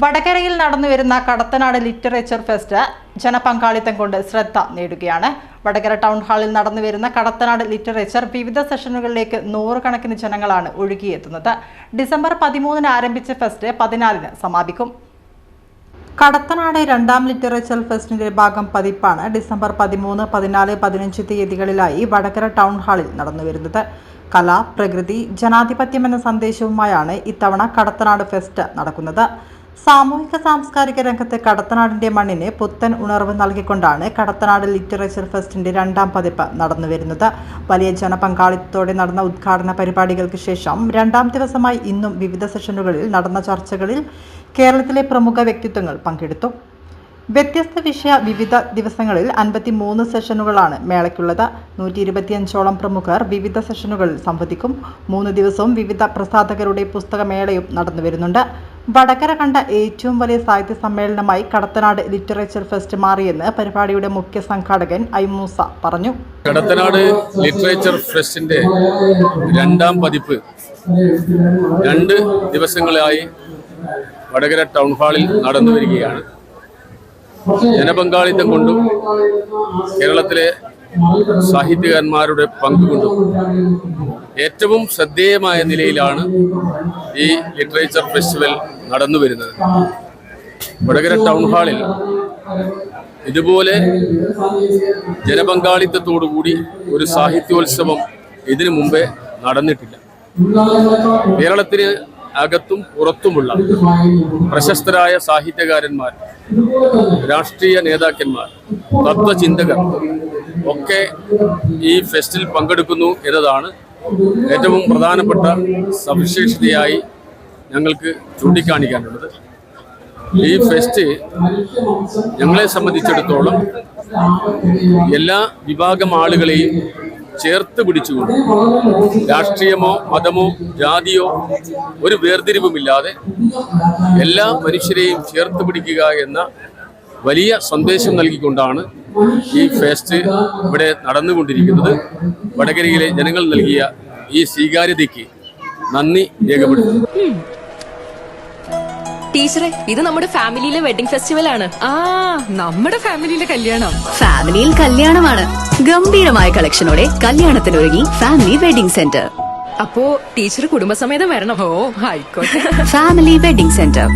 വടകരയിൽ നടന്നുവരുന്ന Kadathanad literature fest ജനപങ്കാളിത്തം കൊണ്ട് ശ്രദ്ധ നേടുകയാണ്. വടകര ടൗൺ ഹാളിൽ നടന്നുവരുന്ന കടത്തനാട് ലിറ്ററേച്ചർ വിവിധ സെഷനുകളിലേക്ക് നൂറുകണക്കിന് ജനങ്ങളാണ് ഒഴുകിയെത്തുന്നത്. ഡിസംബർ പതിമൂന്നിന് ആരംഭിച്ച ഫെസ്റ്റ് പതിനാലിന് സമാപിക്കും. കടത്തനാട് രണ്ടാം ലിറ്ററേച്ചർ ഫെസ്റ്റിന്റെ ഭാഗം പതിപ്പാണ് ഡിസംബർ പതിമൂന്ന് പതിനാല് പതിനഞ്ച് തീയതികളിലായി വടകര ടൗൺ ഹാളിൽ നടന്നുവരുന്നത് കല പ്രകൃതി ജനാധിപത്യം എന്ന സന്ദേശവുമായാണ് ഇത്തവണ കടത്തനാട് ഫെസ്റ്റ് നടക്കുന്നത്. സാമൂഹിക സാംസ്കാരിക രംഗത്ത് കടത്തനാടിന്റെ മണ്ണിന് പുത്തൻ ഉണർവ് നൽകിക്കൊണ്ടാണ് കടത്തനാട് ലിറ്ററേച്ചർ ഫെസ്റ്റിന്റെ രണ്ടാം പതിപ്പ് നടന്നുവരുന്നത് വലിയ ജനപങ്കാളിത്തത്തോടെ നടന്ന ഉദ്ഘാടന പരിപാടികൾക്ക് ശേഷം രണ്ടാം ദിവസമായി ഇന്നും വിവിധ സെഷനുകളിൽ നടന്ന ചർച്ചകളിൽ കേരളത്തിലെ പ്രമുഖ വ്യക്തിത്വങ്ങൾ പങ്കെടുത്തു. വ്യത്യസ്ത വിഷയ വിവിധ ദിവസങ്ങളിൽ അൻപത്തി മൂന്ന് സെഷനുകളാണ് മേളയ്ക്കുള്ളത്. നൂറ്റി ഇരുപത്തിയഞ്ചോളം പ്രമുഖർ വിവിധ സെഷനുകളിൽ സംവദിക്കും. മൂന്ന് ദിവസവും വിവിധ പ്രസാധകരുടെ പുസ്തകമേളയും നടന്നു വരുന്നുണ്ട്. വടകര കണ്ട ഏറ്റവും വലിയ സാഹിത്യ സമ്മേളനമായി കടത്തനാട് ലിറ്ററേച്ചർ ഫെസ്റ്റ് മാറിയെന്ന് പരിപാടിയുടെ മുഖ്യ സംഘാടകൻ ഐമൂസ പറഞ്ഞു. കടത്തനാട് ലിറ്ററേച്ചർ ഫെസ്റ്റിന്റെ രണ്ടാം പതിപ്പ് രണ്ട് ദിവസങ്ങളായി വടകര ടൗൺ ഹാളിൽ നടന്നു വരികയാണ്. ജനപങ്കാളിത്തം കൊണ്ടും കേരളത്തിലെ സാഹിത്യകാരന്മാരുടെ പങ്കുകൊണ്ടും ഏറ്റവും ശ്രദ്ധേയമായ നിലയിലാണ് ഈ ലിറ്ററേച്ചർ ഫെസ്റ്റിവൽ നടന്നു വരുന്നത്. വടകര ടൗൺ ഹാളിൽ ഇതുപോലെ ജനപങ്കാളിത്തത്തോടുകൂടി ഒരു സാഹിത്യോത്സവം ഇതിനു മുമ്പേ നടന്നിട്ടില്ല. കേരളത്തിന് അകത്തും പുറത്തുമുള്ള പ്രശസ്തരായ സാഹിത്യകാരന്മാർ രാഷ്ട്രീയ നേതാക്കന്മാർ തത്വചിന്തകർ ഒക്കെ ഈ ഫെസ്റ്റിൽ പങ്കെടുക്കുന്നു എന്നതാണ് ഏറ്റവും പ്രധാനപ്പെട്ട സവിശേഷതയായി ഞങ്ങൾക്ക് ചൂണ്ടിക്കാണിക്കാനുള്ളത്. ഈ ഫെസ്റ്റ് ഞങ്ങളെ സംബന്ധിച്ചിടത്തോളം എല്ലാ വിഭാഗം ആളുകളെയും ചേർത്ത് പിടിച്ചുകൊണ്ട് രാഷ്ട്രീയമോ മതമോ ജാതിയോ ഒരു വേർതിരിവുമില്ലാതെ എല്ലാ മനുഷ്യരെയും ചേർത്ത് പിടിക്കുക എന്ന വലിയ സന്ദേശം നൽകിക്കൊണ്ടാണ് ഈ ഫെസ്റ്റ് ഇവിടെ നടന്നുകൊണ്ടിരിക്കുന്നത് വടകരയിലെ ജനങ്ങൾ നൽകിയ ഈ സ്വീകാര്യതയ്ക്ക് നന്ദി രേഖപ്പെടുത്തുന്നു. ടീച്ചറെ ഇത് നമ്മുടെ ഫാമിലിയിലെ വെഡിങ് ഫെസ്റ്റിവൽ ആണ്. ആ നമ്മുടെ ഫാമിലിയിലെ കല്യാണം. ഫാമിലിയിൽ കല്യാണമാണ്. ഗംഭീരമായ കളക്ഷനോടെ കല്യാണത്തിനൊരുങ്ങി ഫാമിലി വെഡിംഗ് സെന്റർ. അപ്പോ ടീച്ചർ കുടുംബസമേതം വരണം. ഓ ആയിക്കോട്ടെ. Family wedding centre.